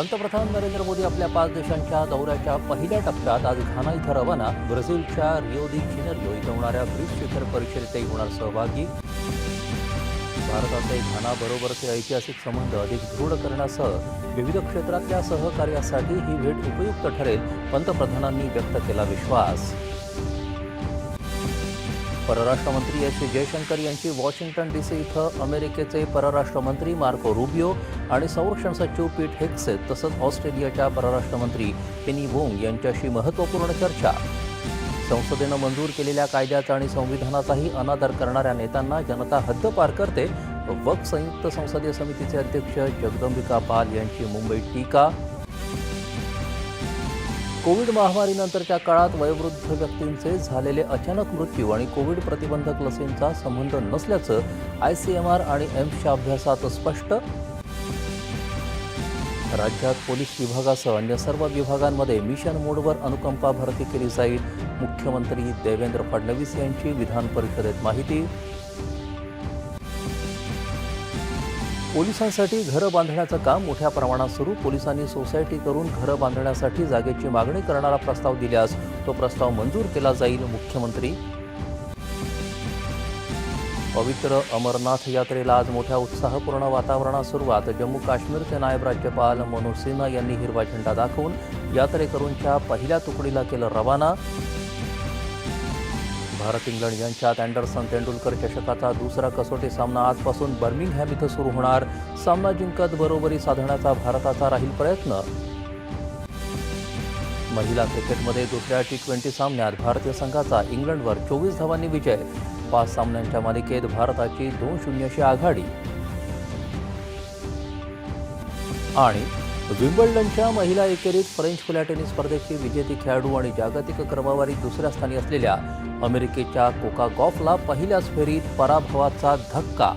पंतप्रधान नरेंद्र मोदी आपल्या पाच देशांच्या दौऱ्याच्या पहिल्या टप्प्यात आज घाना इथं रवाना. ब्राझीलच्या रियोदी दी इथं होणाऱ्या ब्रिक्स शिखर परिषदेतही होणार सहभागी. भारताचे घानाबरोबरचे ऐतिहासिक संबंध अधिक दृढ करण्यासह विविध क्षेत्रातल्या सहकार्यासाठी ही भेट उपयुक्त ठरेल पंतप्रधानांनी व्यक्त केला विश्वास. परराष्ट्र मंत्री एस. जयशंकर यांची वॉशिंग्टन डी सी इथं अमेरिकेचे परराष्ट्र मंत्री मार्को रुबियो आणि संरक्षण सचिव पीट हेक्सेत तसंच ऑस्ट्रेलियाच्या परराष्ट्र मंत्री पेनी वोंग यांच्याशी महत्त्वपूर्ण चर्चा. संसदेनं मंजूर केलेल्या कायद्याचा आणि संविधानाचाही अनादर करणाऱ्या नेत्यांना जनता हद्दपार करते. वक्फ संयुक्त संसदीय समितीचे अध्यक्ष जगदंबिका पाल यांची मुंबईत टीका. कोविड महामारीनंतरच्या काळात वयोवृद्ध व्यक्तींचे झालेले अचानक मृत्यू आणि कोविड प्रतिबंधक लसींचा संबंध नसल्याचं आय सी एम आर आणि एम्सच्या अभ्यासात स्पष्ट राज्यात पोलीस विभागासह अन्य सर्व विभागांमध्ये मिशन मोडवर अनुकंपा भरती केली जाईल. मुख्यमंत्री देवेंद्र फडणवीस यांची विधान परिषदेत माहिती. पोलिसांसाठी घरं बांधण्याचं काम मोठ्या प्रमाणात सुरू. पोलिसांनी सोसायटी करून घरं बांधण्यासाठी जागेची मागणी करणारा प्रस्ताव दिल्यास तो प्रस्ताव मंजूर केला जाईल मुख्यमंत्री पवित्र अमरनाथ यात्रेला आज मोठ्या उत्साहपूर्ण वातावरणात सुरुवात. जम्मू काश्मीरचे नायब राज्यपाल मनोज सिन्हा यांनी हिरवा झेंडा दाखवून यात्रेकरूंच्या पहिल्या तुकडीला केलं रवाना. भारत इंग्लंड यांच्यात अँडरसन तेंडुलकर चषकाचा दुसरा कसोटी सामना आजपासून बर्मिंगहॅम इथं सुरू होणार. सामना जिंकत बरोबरी साधण्याचा भारताचा राहील प्रयत्न. महिला क्रिकेटमध्ये दुसऱ्या टी ट्वेंटी सामन्यात भारतीय संघाचा इंग्लंडवर चोवीस धावांनी विजय. पाच सामन्यांच्या मालिकेत भारताची दोन शून्यशी आघाडी. आणि विम्बल्डनच्या महिला एकेरीत फ्रेंच खुल्या टेनिस स्पर्धेची विजेती खेळाडू आणि जागतिक क्रमवारीत दुसऱ्या स्थानी असलेल्या अमेरिकेच्या कोका गॉफला पहिल्याच फेरीत पराभवाचा धक्का.